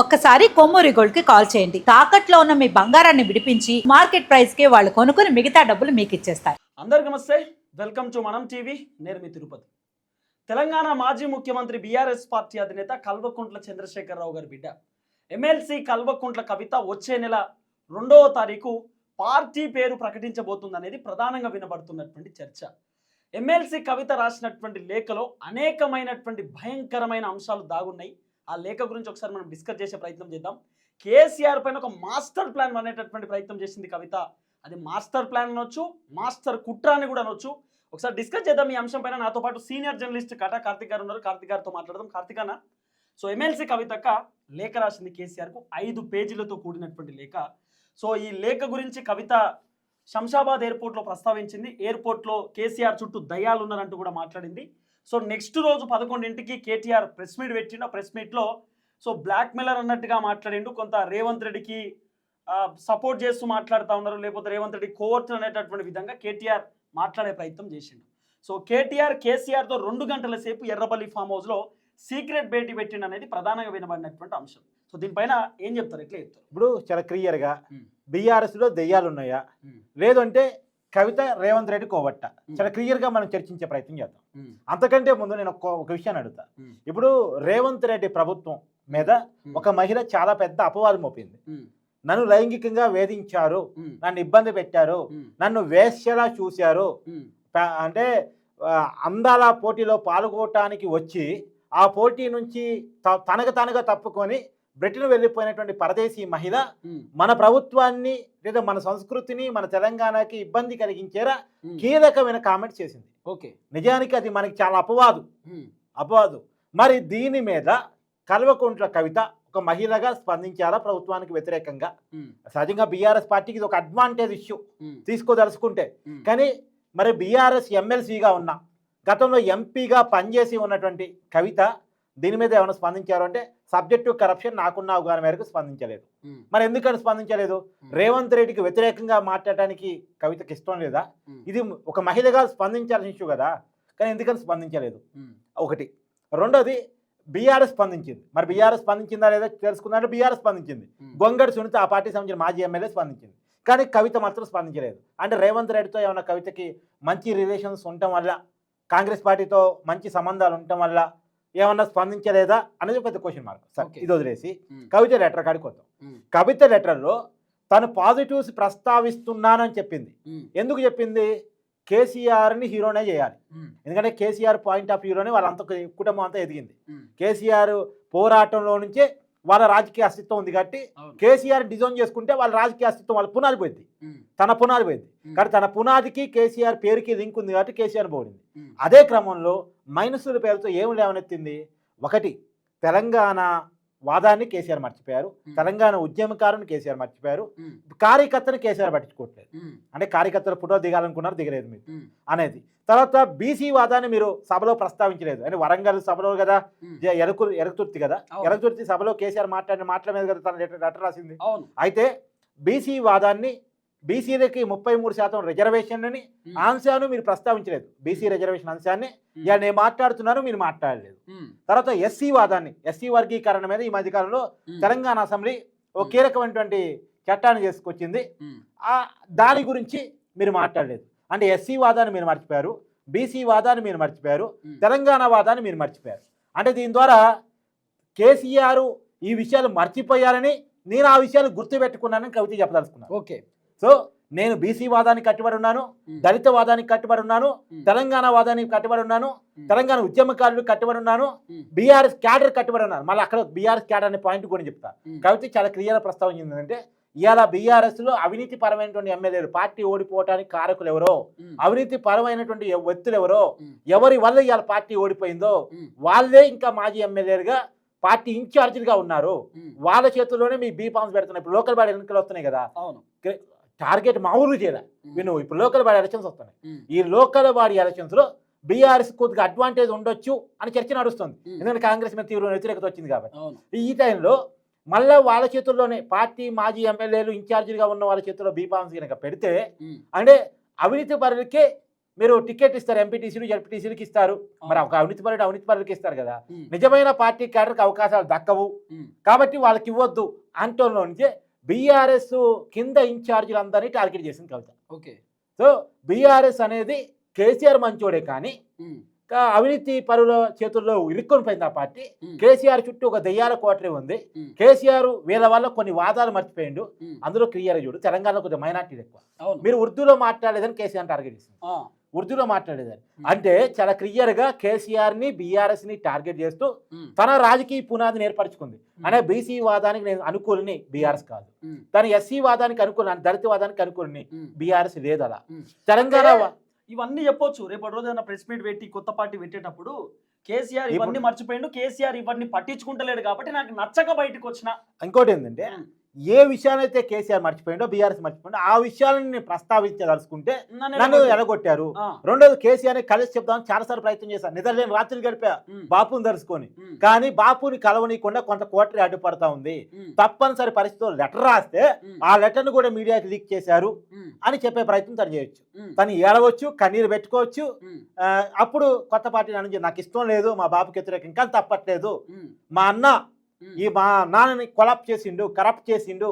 ఒక్కసారి కొమ్మూరి గోల్డ్కి కాల్ చేయండి. తాకట్లో ఉన్న మీ బంగారాన్ని విడిపించి మార్కెట్ ప్రైస్కి వాళ్ళు కొనుక్కుని మిగతా డబ్బులు మీకు ఇచ్చేస్తారు. అందరికి నమస్తే. Welcome to Manam TV. నేను మీ తిరుపతి. తెలంగాణ మాజీ ముఖ్యమంత్రి బీఆర్ఎస్ పార్టీ అధినేత కల్వకుంట్ల చంద్రశేఖరరావు గారి బిడ్డ. ఎమ్మెల్సీ కల్వకుంట్ల కవిత వచ్చే నెల రెండవ తారీఖు పార్టీ పేరు ప్రకటించబోతుందనేది ప్రధానంగా వినబడుతున్నటువంటి చర్చ. ఎమ్మెల్సీ కవిత రాసినటువంటి లేఖలో అనేకమైనటువంటి భయంకరమైన అంశాలు దాగున్నాయి. ఆ లేఖ గురించి ఒకసారి మనం డిస్కస్ చేసే ప్రయత్నం చేద్దాం. కేసీఆర్ పైన ఒక మాస్టర్ ప్లాన్ అనేటటువంటి ప్రయత్నం చేసింది కవిత. అది మాస్టర్ ప్లాన్ అనొచ్చు మాస్టర్ కుట్ర అని కూడా అనొచ్చు. ఒకసారి డిస్కస్ చేద్దాం ఈ అంశం పైన. నాతో పాటు సీనియర్ జర్నలిస్ట్ కటా కార్తిక్ గారు ఉన్నారు. కార్తిక్ గారితో మాట్లాడదాం. కార్తిక్ సో ఎమ్మెల్సీ కవితక్క లేఖ రాసింది కేసీఆర్కు ఐదు పేజీలతో కూడినటువంటి లేఖ. సో ఈ లేఖ గురించి కవిత శంషాబాద్ ఎయిర్పోర్ట్లో ప్రస్తావించింది. ఎయిర్పోర్ట్లో కేసీఆర్ చుట్టూ దయాలు ఉన్నారంటూ కూడా మాట్లాడింది. సో నెక్స్ట్ రోజు పదకొండింటికి కేటీఆర్ ప్రెస్ మీట్ పెట్టిండు. ప్రెస్ మీట్లో సో బ్లాక్ మెయిలర్ అన్నట్టుగా మాట్లాడిండు. కొంత రేవంత్ రెడ్డికి సపోర్ట్ చేస్తూ మాట్లాడుతూ ఉన్నారు. లేకపోతే రేవంత్ రెడ్డి కోవర్ట్ అనేటటువంటి విధంగా కేటీఆర్ మాట్లాడే ప్రయత్నం చేసిండు. సో కేటీఆర్ కేసీఆర్తో రెండు గంటల సేపు ఎర్రపల్లి ఫామ్ హౌస్లో సీక్రెట్ భేటీ పెట్టిండు అనేది ప్రధానంగా వినబడినటువంటి అంశం. సో దీనిపైన ఏం చెప్తారు? ఎట్లా చెప్తారు? ఇప్పుడు చాలా క్లియర్గా. బీఆర్ఎస్లో దెయ్యాలు ఉన్నాయా ఉమ్. కవిత రేవంత్ రెడ్డి కోవట్ట. చాలా క్లియర్గా మనం చర్చించే ప్రయత్నం చేద్దాం. అంతకంటే ముందు నేను ఒక ఒక విషయాన్ని అడుగుతా. ఇప్పుడు రేవంత్ రెడ్డి ప్రభుత్వం మీద ఒక మహిళ చాలా పెద్ద అపవాదం మోపింది. నన్ను లైంగికంగా వేధించారు నన్ను ఇబ్బంది పెట్టారు నన్ను వేశ్యలా చూశారు. అంటే అందాల పోటీలో పాల్గొనటానికి వచ్చి ఆ పోటీ నుంచి తనకు తనగా తప్పుకొని బ్రిటన్ వెళ్ళిపోయినటువంటి పరదేశీ మహిళ మన ప్రభుత్వాన్ని లేదా మన సంస్కృతిని మన తెలంగాణకి ఇబ్బంది కలిగించేలా. కీలకమైన కామెంట్ చేసింది. ఓకే. నిజానికి అది మనకి చాలా అపవాదు. అపవాదు. మరి దీని మీద కల్వకుంట్ల కవిత ఒక మహిళగా స్పందించాలా ప్రభుత్వానికి వ్యతిరేకంగా? సహజంగా బీఆర్ఎస్ పార్టీకి ఇది ఒక అడ్వాంటేజ్ ఇష్యూ తీసుకోదలుచుకుంటే. కానీ మరి బీఆర్ఎస్ ఎమ్మెల్సీగా ఉన్న గతంలో ఎంపీగా పనిచేసి ఉన్నటువంటి కవిత దీని మీద ఏమైనా స్పందించారు అంటే సబ్జెక్టు కరప్షన్ నాకున్న అవగాహన మేరకు స్పందించలేదు. మరి ఎందుకని స్పందించలేదు? రేవంత్ రెడ్డికి వ్యతిరేకంగా మాట్లాడటానికి కవితకి ఇష్టం లేదా? ఇది ఒక మహిళగా స్పందించాల్సిన ఇష్యూ కదా? కానీ ఎందుకని స్పందించలేదు? ఒకటి. రెండోది బీఆర్ఎస్ స్పందించింది. మరి బీఆర్ఎస్ స్పందించిందా లేదా తెలుసుకుందంటే బీఆర్ఎస్ స్పందించింది. గొంగడి సునీత ఆ పార్టీకి సంబంధించిన మాజీ ఎమ్మెల్యే స్పందించింది. కానీ కవిత మాత్రం స్పందించలేదు. అంటే రేవంత్ రెడ్డితో ఏమైనా కవితకి మంచి రిలేషన్స్ ఉండటం వల్ల కాంగ్రెస్ పార్టీతో మంచి సంబంధాలు ఉండటం వల్ల ఏమన్నా స్పందించలేదా అనేది పెద్ద క్వశ్చన్ మార్క్ సరే. ఇది వదిలేసి కవిత లెటర్ కాడికి వద్దాం కవిత లెటర్లో తను పాజిటివ్స్ ప్రస్తావిస్తున్నానని చెప్పింది. ఎందుకు చెప్పింది? కేసీఆర్ని హీరోనే చేయాలి. ఎందుకంటే కేసీఆర్ పాయింట్ ఆఫ్ వ్యూలోనే వాళ్ళంతా కుటుంబం అంతా ఎదిగింది. కేసీఆర్ పోరాటంలో నుంచే వాళ్ళ రాజకీయ అస్తిత్వం ఉంది కాబట్టి. కేసీఆర్ డిజైన్ చేసుకుంటే వాళ్ళ రాజకీయ అస్తిత్వం వాళ్ళ పునాది పోయింది తన పునాది పోయింది కానీ తన పునాదికి కేసీఆర్ పేరుకి లింక్ ఉంది కాబట్టి కేసీఆర్ పోయింది అదే క్రమంలో మైనసుల పేరుతో ఏమి లేవనెత్తింది ఒకటి తెలంగాణ వాదాన్ని కేసీఆర్ మర్చిపోయారు. తెలంగాణ ఉద్యమకారుని కేసీఆర్ మర్చిపోయారు. కార్యకర్తను కేసీఆర్ పట్టించుకోవట్లేదు. అంటే కార్యకర్తలు ఫోటో దిగాలనుకున్నారు దిగలేదు మీరు. అనేది. తర్వాత బీసీ వాదాన్ని మీరు సభలో ప్రస్తావించలేదు. అంటే వరంగల్ సభలో కదా ఎరకు ఎరకుతుర్తి కదా. ఎరకుతుర్తి సభలో కేసీఆర్ మాట్లాడిన మాటల మీద కదా తన లెటర్ రాసింది. అయితే బీసీ వాదాన్ని బీసీలకి ముప్పై మూడు శాతం రిజర్వేషన్ని ఉమ్, అంశాన్ని మీరు ప్రస్తావించలేదు. బీసీ రిజర్వేషన్ అంశాన్ని ఇక నేను మాట్లాడుతున్నాను మీరు మాట్లాడలేదు. ఉమ్, తర్వాత ఎస్సీ వాదాన్ని ఎస్సీ వర్గీకరణ మీద ఈ మధ్యకాలంలో ఉమ్, తెలంగాణ అసెంబ్లీ ఒక. కీలకమైనటువంటి చట్టాన్ని చేసుకొచ్చింది. ఆ దాని గురించి మీరు మాట్లాడలేదు. అంటే ఎస్సీ వాదాన్ని మీరు మర్చిపోయారు బీసీ వాదాన్ని మీరు మర్చిపోయారు తెలంగాణ వాదాన్ని మీరు మర్చిపోయారు. అంటే దీని ద్వారా కేసీఆర్ ఈ విషయాలు మర్చిపోయారని నేను ఆ విషయాలు గుర్తుపెట్టుకున్నానని కవిత చెప్పదలుచుకున్నాను. ఓకే. సో నేను బీసీ వాదానికి కట్టుబడి ఉన్నాను దళిత వాదానికి కట్టుబడి ఉన్నాను తెలంగాణ వాదానికి కట్టుబడి ఉన్నాను తెలంగాణ ఉద్యమకారులు కట్టుబడి ఉన్నాను బీఆర్ఎస్ క్యాడర్ కట్టుబడి ఉన్నాను. మళ్ళీ అక్కడ బీఆర్ఎస్ క్యాడర్ అనే పాయింట్ కూడా చెప్తా. కవిత చాలా క్లియర్ ప్రస్తావించింది అంటే ఇవాళ బీఆర్ఎస్లో అవినీతి పరమైనటువంటి ఎమ్మెల్యేలు పార్టీ ఓడిపోవడానికి కారకులు ఎవరో అవినీతి పరమైనటువంటి వ్యక్తులు ఎవరో ఎవరి వల్ల ఇవాళ పార్టీ ఓడిపోయిందో వాళ్ళే ఇంకా మాజీ ఎమ్మెల్యేలుగా పార్టీ ఇన్ఛార్జీలుగా ఉన్నారు. వాళ్ళ చేతుల్లోనే మీ బీ ఫామ్స్ పెడుతున్నాయి. ఇప్పుడు లోకల్ బాడీ ఎన్నికలు వస్తున్నాయి కదా. అవును. టార్గెట్ మా ఊరు చేయాలి విను ఇప్పుడు లోకల్ బాడీ ఎలక్షన్స్ వస్తున్నాయి. ఈ లోకల్ బాడీ ఎలక్షన్స్లో బీఆర్ఎస్ కొద్దిగా అడ్వాంటేజ్ ఉండొచ్చు అని చర్చ నడుస్తుంది. ఎందుకంటే కాంగ్రెస్ మీద తీవ్ర వ్యతిరేకత వచ్చింది కాబట్టి. ఈ టైంలో మళ్ళీ వాళ్ళ చేతుల్లోనే పార్టీ మాజీ ఎమ్మెల్యేలు ఇన్ఛార్జీలుగా ఉన్న వాళ్ళ చేతుల్లో బీఫామ్స్ కనుక పెడితే అంటే అవినీతి పరులకే మీరు టికెట్ ఇస్తారు ఎంపీటీసీలు జడ్పీటీసీలకు ఇస్తారు. మరి ఒక అవినీతి పరుడు అవినీతి పరులకు ఇస్తారు కదా. నిజమైన పార్టీ క్యాడర్కి అవకాశాలు దక్కవు. కాబట్టి వాళ్ళకి ఇవ్వద్దు. అంటోలో నుంచే బీఆర్ఎస్ కింద ఇన్ఛార్జీలు అందరినీ టార్గెట్ చేసింది కవిత. ఓకే. సో బీఆర్ఎస్ అనేది కేసీఆర్ మంచోడే కానీ అవినీతి పరుల చేతుల్లో ఇరుక్కొని పోయింది ఆ పార్టీ. కేసీఆర్ చుట్టూ ఒక దెయ్యాల కోటరే ఉంది. కేసీఆర్ వీళ్ళ వల్ల కొన్ని వాదాలు మర్చిపోయిండు. అందులో క్లియర్ చూడు తెలంగాణలో కొంచెం మైనార్టీలు ఎక్కువ. మీరు ఉర్దూలో మాట్లాడలేదని కేసీఆర్ టార్గెట్ చేసింది. ఉర్దూలో మాట్లాడేదని ఉమ్, అంటే చాలా క్లియర్గా కేసీఆర్ని బీఆర్ఎస్ని టార్గెట్ చేస్తూ తన రాజకీయ పునాదిని ఏర్పరచుకుంది అంటే బీసీ వాదానికి నేను అనుకూలని బీఆర్ఎస్ కాదు. తన ఎస్సీ వాదానికి అనుకూలని దళిత వాదానికి అనుకూలని. బీఆర్ఎస్ లేదు అలా. తెలంగాణ ఇవన్నీ చెప్పొచ్చు. రేపటి రోజు ప్రెస్ మీట్ పెట్టి కొత్త పార్టీ పెట్టేటప్పుడు కేసీఆర్ ఇవన్నీ మర్చిపోయిండు. కేసీఆర్ ఇవన్నీ పట్టించుకుంటలేడు కాబట్టి నాకు నచ్చక బయటకు వచ్చిన ఇంకోటి ఏంటంటే. ఏ విషయాలైతే కేసీఆర్ మర్చిపోయిండో బీఆర్ఎస్ మర్చిపోయిండో ఆ విషయాలను నేను ప్రస్తావించదలుచుకుంటే నన్ను నన్ను ఎడగొట్టు. ఎలగొట్టారు ఆ, రెండోది కేసీఆర్ని కలిసి చెప్దామని చాలాసార్లు ప్రయత్నం చేశాను. నిద్రలేని రాత్రులు గడిపా ఉమ్, బాపుని దరుచుకొని. కానీ బాపుని కలవనీయకుండా కొంత కోటరీ అడ్డుపడతా ఉంది. తప్పనిసరి పరిస్థితుల్లో లెటర్ రాస్తే ఆ లెటర్ను కూడా మీడియాకి లీక్ చేశారు అని చెప్పే ప్రయత్నం తను చేయొచ్చు. తను ఏడవచ్చు కన్నీరు పెట్టుకోవచ్చు. అప్పుడు కొత్త పార్టీ నుంచి నాకు ఇష్టం లేదు మా బాబుకి వ్యతిరేకం ఇంకా తప్పట్లేదు మా అన్న ఈ మా నాన్నని కొలాప్ చేసిండు కరప్ట్ చేసిండు.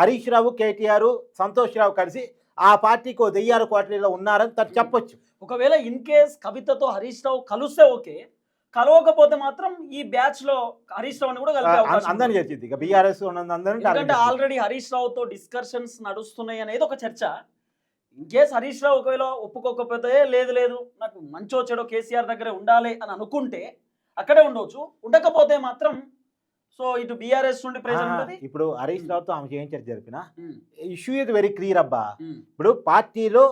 హరీష్ రావు కేటీఆర్ సంతోష్ రావు కలిసి ఆ పార్టీకి ఓ దెయ్యాల కోటరీలో ఉన్నారని తను చెప్పొచ్చు. ఒకవేళ ఇన్ కేస్ కవితతో హరీష్ రావు కలిస్తే ఓకే. కలవకపోతే మాత్రం ఈ బ్యాచ్లో హరీష్ రావుని కూడా అందరిని ఇక బీఆర్ఎస్ ఎందుకంటే. ఆల్రెడీ హరీష్ రావుతో డిస్కషన్స్ నడుస్తున్నాయి అనేది ఒక చర్చ. ఇన్ కేస్ హరీష్ రావు ఒకవేళ ఒప్పుకోకపోతే లేదు లేదు నాకు మంచో చెడో కేసీఆర్ దగ్గరే ఉండాలి అని అనుకుంటే అక్కడే ఉండవచ్చు ఉండకపోతే మాత్రం సో ఇటు బీఆర్ఎస్ నుండి ప్రెజర్ ఉంటుంది ఇప్పుడు హరీష్. రావుతో ఆమె ఏం చర్చ జరిపిన ఇష్యూ ఇది వెరీ క్లియర్ అబ్బా ఇప్పుడు పార్టీలో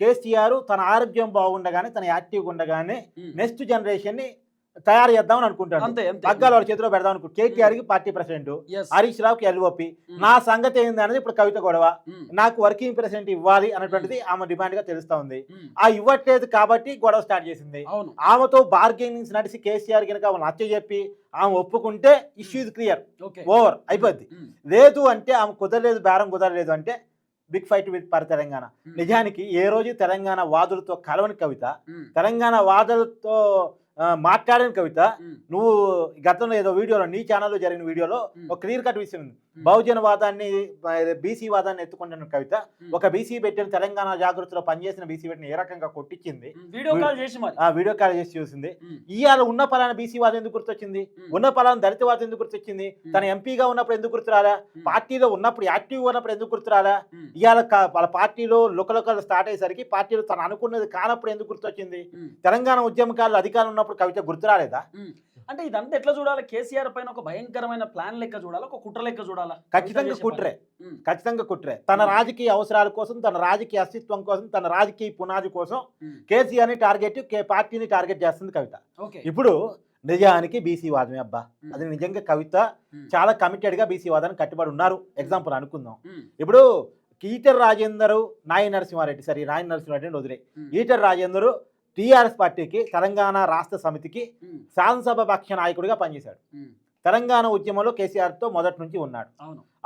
కేసీఆర్ తన ఆరోగ్యం బాగుండగానే తన యాక్టివ్గా ఉండగానే. నెక్స్ట్ జనరేషన్ని తయారు చేద్దామని అంతే పగ్గాలు వాళ్ళ చేతిలో పెడదాం అనుకుంటు కేటీఆర్కి పార్టీ ప్రెసిడెంట్. హరీష్ రావుకి ఎల్ఓపి. నా సంగతి ఏంది అనేది ఇప్పుడు కవిత గొడవ. నాకు వర్కింగ్ ప్రెసిడెంట్ ఇవ్వాలి అన్నటువంటిది ఆమె డిమాండ్గా తెలుస్తా ఉంది ఆ ఇవ్వట్లేదు కాబట్టి గొడవ స్టార్ట్ చేసింది. ఆమెతో బార్గెనింగ్స్ నడిచి కేసీఆర్ కనుక ఆమె నచ్చ చెప్పి ఆమె ఒప్పుకుంటే ఇష్యూ ఇది క్లియర్. ఓవర్ అయిపోద్ది. లేదు అంటే ఆమె కుదరలేదు బేరం కుదరలేదు అంటే big fight with per Telangana. నిజానికి ఏ రోజు తెలంగాణ వాదులతో కలవని కవిత తెలంగాణ వాదులతో మాట్లాడిన కవిత నువ్వు గతంలో ఏదో వీడియోలో నీ ఛానల్లో జరిగిన వీడియోలో ఒక క్లియర్ కట్ విషయం ఉంది. బహుజన వాదాన్ని బీసీ వాదాన్ని ఎత్తుకుంటున్న కవిత ఒక బీసీ పెట్టిన తెలంగాణ జాగృతిలో పనిచేసిన బీసీ పెట్టిన ఏ రకంగా కొట్టించింది? వీడియో కాల్ చేసి వీడియో కాల్ చేసి చూసింది. ఇవాళ ఉన్న పలానా బీసీ వాదం ఎందుకు గుర్తొచ్చింది? ఉన్న పలానా దళిత వాదం ఎందుకు గుర్తొచ్చింది? తన ఎంపీగా ఉన్నప్పుడు ఎందుకు గుర్తురాలా? పార్టీలో ఉన్నప్పుడు యాక్టివ్ ఉన్నప్పుడు ఎందుకు గుర్తురాలా? ఇవాళ వాళ్ళ పార్టీలో లుకలుకలు స్టార్ట్ అయ్యేసరికి పార్టీలో తను అనుకున్నది కానప్పుడు ఎందుకు గుర్తొచ్చింది? తెలంగాణ ఉద్యమకారులు అధికారం ఉన్నప్పుడు కవిత గుర్తురాలేదా ఉమ్. అంటే ఇదంతా ఎట్లా చూడాలి? కేసీఆర్ పైన ఒక భయంకరమైన ప్లాన్ లెక్క చూడాలా? ఒక కుట్ర లెక్క చూడాలా? ఖచ్చితంగా కుట్రే. ఖచ్చితంగా కుట్రే. తన. రాజకీయ అవసరాల కోసం తన రాజకీయ అస్తిత్వం కోసం తన రాజకీయ పునాది కోసం ఉమ్, కేసీఆర్ని టార్గెట్ కే పార్టీని టార్గెట్ చేస్తుంది కవిత. ఇప్పుడు నిజానికి బీసీ వాదమే అబ్బా. అది నిజంగా కవిత చాలా కమిటెడ్గా బీసీ వాదానికి కట్టుబడి ఉన్నారు. ఎగ్జాంపుల్ అనుకుందాం. ఇప్పుడు ఈటర్ రాజేందరు నాయ నరసింహారెడ్డి సరే నాయ నరసింహారెడ్డి వదిలే ఈటర్ రాజేందరు టీఆర్ఎస్ పార్టీకి తెలంగాణ రాష్ట్ర సమితికి శాసనసభ పక్ష నాయకుడిగా పనిచేశాడు. తెలంగాణ ఉద్యమంలో కేసీఆర్తో మొదటి నుంచి ఉన్నాడు.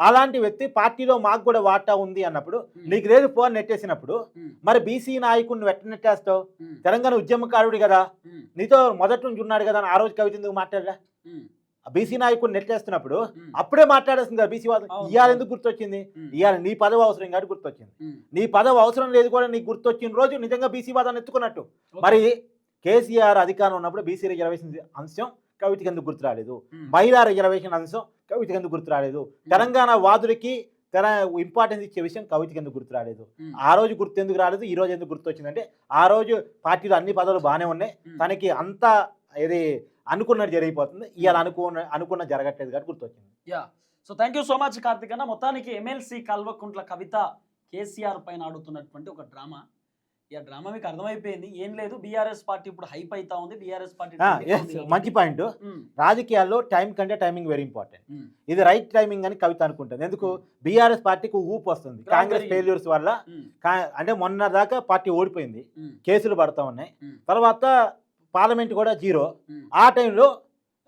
అలాంటి వ్యక్తి పార్టీలో మాకు కూడా వాటా ఉంది అన్నప్పుడు నీకు లేదు ఫోన్ నెట్టేసినప్పుడు మరి బీసీ నాయకుడిని వెట్ట నెట్టేస్తావు? తెలంగాణ ఉద్యమకారుడు కదా. నీతో మొదటి నుంచి ఉన్నాడు కదా ఆ రోజు కవిత ఎందుకు మాట్లాడరా బీసీ నాయకుడిని నెట్టేస్తున్నప్పుడు అప్పుడే మాట్లాడేస్తుంది కదా బీసీ అవును, ఇవాళ. ఎందుకు గుర్తొచ్చింది? ఇవాళ నీ పదవి అవసరం కాబట్టి గుర్తొచ్చింది. నీ పదవి అవసరం లేదు కూడా నీకు గుర్తొచ్చిన రోజు నిజంగా బీసీ వాదాన్ని ఎత్తుకున్నట్టు. మరి కేసీఆర్ అధికారం ఉన్నప్పుడు బీసీ రిజర్వేషన్ అంశం కవితకి ఎందుకు గుర్తు రాలేదు? మహిళా రిజర్వేషన్ అంశం కవితకి ఎందుకు గుర్తు రాలేదు? తెలంగాణ వాదులకి తెల ఇంపార్టెన్స్ ఇచ్చే విషయం కవితకి ఎందుకు గుర్తు రాలేదు? ఆ రోజు గుర్తు ఎందుకు రాలేదు? ఈ రోజు ఎందుకు గుర్తు వచ్చిందంటే ఆ రోజు పార్టీలో అన్ని పదవులు బాగానే ఉన్నాయి. తనకి అంత ఇది అనుకున్నది జరిగిపోతుంది. ఇవాళ అనుకున్న అనుకున్న జరగట్లేదు కాబట్టి గుర్తొచ్చింది. Yeah so thank you so much Karthik అన్న. మొత్తానికి ఎమ్మెల్సీ కల్వకుంట్ల కవిత కేసీఆర్ పైన ఆడుతున్నటువంటి ఒక డ్రామా. ఈ డ్రామా మీకు అర్థమైపోయింది. ఏం లేదు బీఆర్ఎస్ పార్టీ ఇప్పుడు హైప్ అవుతా ఉంది. బీఆర్ఎస్ పార్టీ. మంచి పాయింట్. ఉమ్, రాజకీయాల్లో టైం కంటే టైమింగ్ వెరీ ఇంపార్టెంట్ ఉమ్, ఇది రైట్ టైమింగ్ అని కవిత అనుకుంటుంది. ఎందుకు? బీఆర్ఎస్ పార్టీకి ఊపు వస్తుంది. కాంగ్రెస్ ఫెయిల్యూర్స్ వల్ల అంటే మొన్న దాకా పార్టీ ఓడిపోయింది. కేసులు పడతా ఉన్నాయి. తర్వాత పార్లమెంట్ కూడా జీరో ఆ టైంలో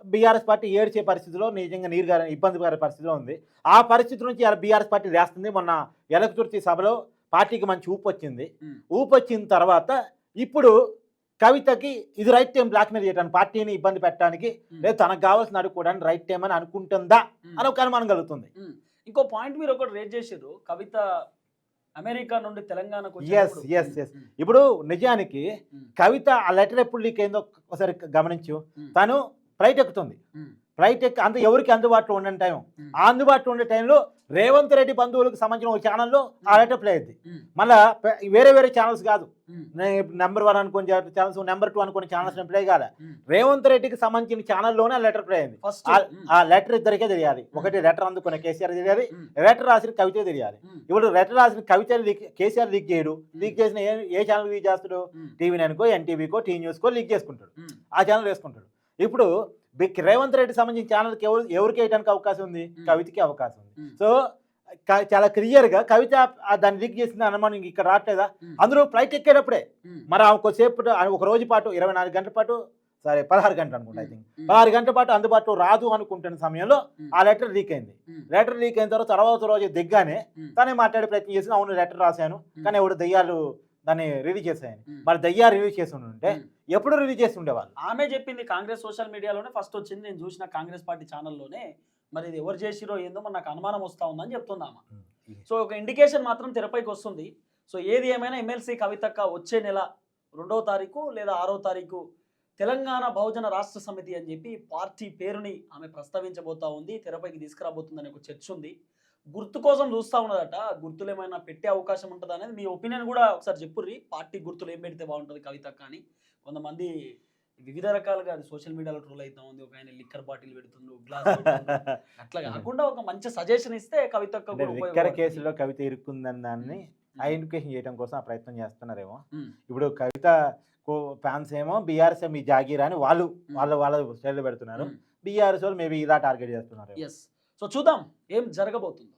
బీఆర్ఎస్ పార్టీ ఏడ్చే పరిస్థితిలో నిజంగా నీరుగారి ఇబ్బందికర పరిస్థితిలో ఉంది ఆ పరిస్థితి నుంచి ఇలా బీఆర్ఎస్ పార్టీ లేస్తుంది మొన్న ఎలకతుర్తి సభలో పార్టీకి మంచి ఊపు వచ్చింది. ఊపు వచ్చిన తర్వాత ఇప్పుడు కవితకి ఇది రైట్ టైం బ్లాక్మెయిల్ చేయడానికి పార్టీని ఇబ్బంది పెట్టడానికి. లేదు తనకు కావాల్సిన అడుక్కోవడానికి రైట్ టైం అని అనుకుంటుందా. అని ఒక అనుమానం కలుగుతుంది. ఇంకో పాయింట్ మీరు ఒకటి రేజ్ చేసారు కవిత అమెరికా నుండి తెలంగాణకు ఉమ్, yes. ఉమ్, ఇప్పుడు నిజానికి కవిత ఆ లెటర్ ఎప్పుడు లీక్ అయిందో ఒకసారి గమనించు. తను ఫ్లైట్ ఎక్కుతుంది ఫ్లైట్ ఎక్కి అంత ఎవరికి అందుబాటులో ఉండే టైం ఆ అందుబాటులో ఉండే టైంలో రేవంత్ రెడ్డి బంధువులకు సంబంధించిన ఒక ఛానల్లో ఆ లెటర్ ప్లే అయింది. మళ్ళా వేరే వేరే ఛానల్స్ కాదు. నెంబర్ వన్ అనుకుని ఛానల్స్ నెంబర్ టూ అనుకునే ఛానల్స్ ప్లే ఉమ్. రేవంత్ రెడ్డికి సంబంధించిన ఛానల్లోనే ఆ లెటర్ ప్లే అయింది. ఆ- లెటర్ ఇద్దరికే తెలియాలి. ఒకటి లెటర్ అందుకునే కేసీఆర్ తెలియాలి లెటర్ రాసిన కవిత తెలియాలి. ఇప్పుడు లెటర్ రాసిన కవిత లీక్ కేసీఆర్ లీక్ చేయడు. లీక్ చేసిన ఏ ఛానల్ లీక్ చేస్తాడు? టీవీ నైన్కో ఎన్టీవీకో టీ న్యూస్కో లీక్ చేసుకుంటాడు. ఆ ఛానల్ వేసుకుంటాడు. ఇప్పుడు బిగ్ రేవంత్ రెడ్డి సంబంధించిన ఛానల్కి ఎవరు ఎవరికి వేయడానికి అవకాశం ఉంది. కవితకి అవకాశం ఉంది. సో చాలా క్లియర్గా కవిత ఆ దాన్ని లీక్ చేసింది అనుమానం ఇంక ఇక్కడ రావట్లేదా? అందులో ఫ్లైట్ ఎక్కేటప్పుడే. మరి కొద్దిసేపు ఒక రోజు పాటు ఇరవై నాలుగు గంటల పాటు సరే పదహారు గంటలు అనుకుంటా ఐ థింక్ పదహారు గంటల పాటు అందుబాటులో రాదు అనుకుంటున్న సమయంలో ఆ లెటర్ లీక్ అయింది. లెటర్ లీక్ అయిన తర్వాత తర్వాత రోజు దిగ్గానే తనే మాట్లాడే ప్రయత్నం చేసి అవును లెటర్ రాశాను. కానీ ఎవడు దయ్యాలు దాన్ని రిలీజ్ చేశాయని. మరి దయ్యాలు రిలీజ్ చేసి ఉంటే. ఎప్పుడు రిలీజ్ చేసి ఉండేవాళ్ళు. ఆమె చెప్పింది కాంగ్రెస్ సోషల్ మీడియాలోనే ఫస్ట్ వచ్చింది. నేను చూసిన కాంగ్రెస్ పార్టీ ఛానల్లోనే మరి ఇది ఎవరు చేసిరో ఏందో మరి నాకు అనుమానం వస్తా ఉందని చెప్తుంది ఆమె. సో ఒక ఇండికేషన్ మాత్రం తెరపైకి వస్తుంది. సో ఏది ఏమైనా ఎమ్మెల్సీ కవితక్క వచ్చే నెల రెండవ తారీఖు లేదా ఆరో తారీఖు తెలంగాణ బహుజన రాష్ట్ర సమితి అని చెప్పి పార్టీ పేరుని ఆమె ప్రస్తావించబోతా ఉంది. తెరపైకి తీసుకురాబోతుందని ఒక చర్చ ఉంది. గుర్తు కోసం చూస్తా ఉన్నదట గుర్తులు ఏమైనా పెట్టే అవకాశం ఉంటుంది అనేది మీ ఒపీనియన్ కూడా ఒకసారి చెప్పుర్రి. పార్టీ గుర్తులు ఏం పెడితే బాగుంటుంది కవితక్క అని. కొంతమంది వివిధ రకాలుగా అది సోషల్ మీడియాలో ట్రోల్ అవుతా ఉంది. ఒక ఆయన లిక్కర్ బాటిల్ పెడుతుండు గ్లాస్ అట్లా కాకుండా ఒక మంచి సజెషన్ ఇస్తే కూడా లిక్కర్. కేసులో కవిత ఇరుక్కుందని దాన్ని ఐడెంటిఫికేషన్ చేయడం కోసం ఆ ప్రయత్నం చేస్తున్నారేమో. ఇప్పుడు కవిత ఫ్యాన్స్ ఏమో బీఆర్ఎస్ మీ జాగీర్ అని వాళ్ళు వాళ్ళ వాళ్ళ స్టైల్లో పెడుతున్నారు. బీఆర్ఎస్ వాళ్ళు మేబీ ఇలా టార్గెట్ చేస్తున్నారు ఎస్ సో చూద్దాం. ఏం జరగబోతుందో.